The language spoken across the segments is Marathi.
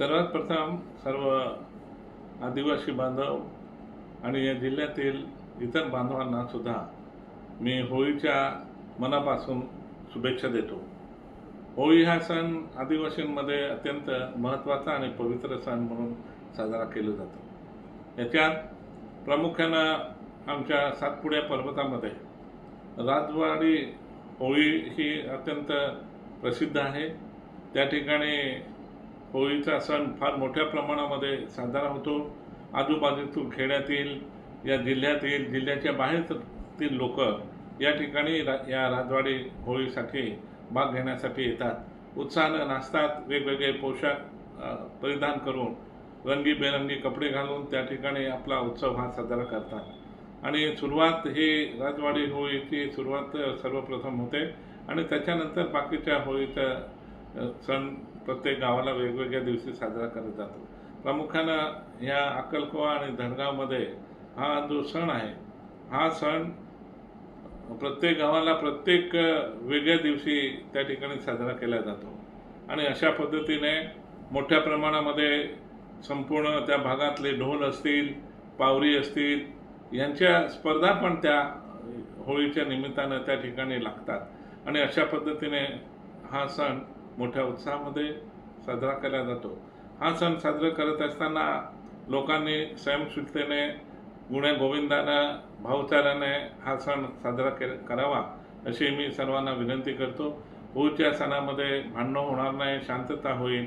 सर्वात प्रथम सर्व आदिवासी बांधव आणि या जिल्ह्यातील इतर बांधवांना सुद्धा मी होळीच्या मनापासून शुभेच्छा देतो. होळी हा सण आदिवासींमध्ये अत्यंत महत्त्वाचा आणि पवित्र सण म्हणून साजरा केला जातो. याच्यात प्रामुख्यानं आमच्या सातपुड्या पर्वतामध्ये राजवाडी होळी ही अत्यंत प्रसिद्ध आहे. त्या ठिकाणी होळीचा सण फार मोठ्या प्रमाणामध्ये साजरा होतो. आजूबाजूतील खेड्यातील या जिल्ह्यातील जिल्ह्याच्या बाहेरतील लोक या ठिकाणी रा या राजवाडी होळीसाठी भाग घेण्यासाठी येतात. उत्साहानं नाचतात वेगवेगळे पोशाख परिधान करून रंगीबेरंगी कपडे घालून त्या ठिकाणी आपला उत्सव हा साजरा करतात. आणि सुरुवात हे राजवाडी होळीची सुरुवात सर्वप्रथम होते आणि त्याच्यानंतर बाकीच्या होळीच्या सण प्रत्येक गावाला वेगवेगळ्या दिवशी साजरा करत जातो. प्रामुख्यानं ह्या अक्कलकोवा आणि धनगावमध्ये हा जो सण आहे हा सण प्रत्येक गावाला प्रत्येक वेगळ्या दिवशी त्या ठिकाणी साजरा केला जातो. आणि अशा पद्धतीने मोठ्या प्रमाणामध्ये संपूर्ण त्या भागातले ढोल असतील पावरी असतील यांच्या स्पर्धा पण त्या होळीच्या निमित्तानं त्या ठिकाणी लागतात. आणि अशा पद्धतीने हा सण मोठ्या उत्साहामध्ये साजरा केला जातो. हा सण साजरा करत असताना लोकांनी स्वयंस्फूर्तीने गुण्या गोविंदानं भाऊचाराने हा सण साजरा के करावा अशी मी सर्वांना विनंती करतो. होळीच्या सणामध्ये भांडणं होणार नाही शांतता होईल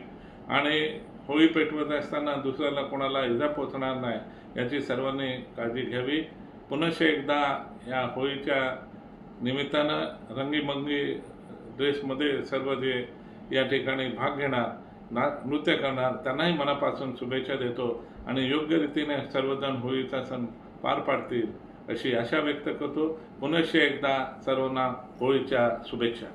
आणि होळी पेटवत असताना दुसऱ्याला कोणाला इजा पोचणार नाही याची सर्वांनी काळजी घ्यावी. पुनश्च एकदा या होळीच्या निमित्तानं रंगीमंगी ड्रेसमध्ये सर्व जे या ठिकाणी भाग घेणार ना नृत्य करणार त्यांनाही मनापासून शुभेच्छा देतो आणि योग्य रीतीने सर्वजण होळीचा सण पार पाडतील अशी आशा व्यक्त करतो. पुनश्च एकदा सर्वांना होळीच्या शुभेच्छा.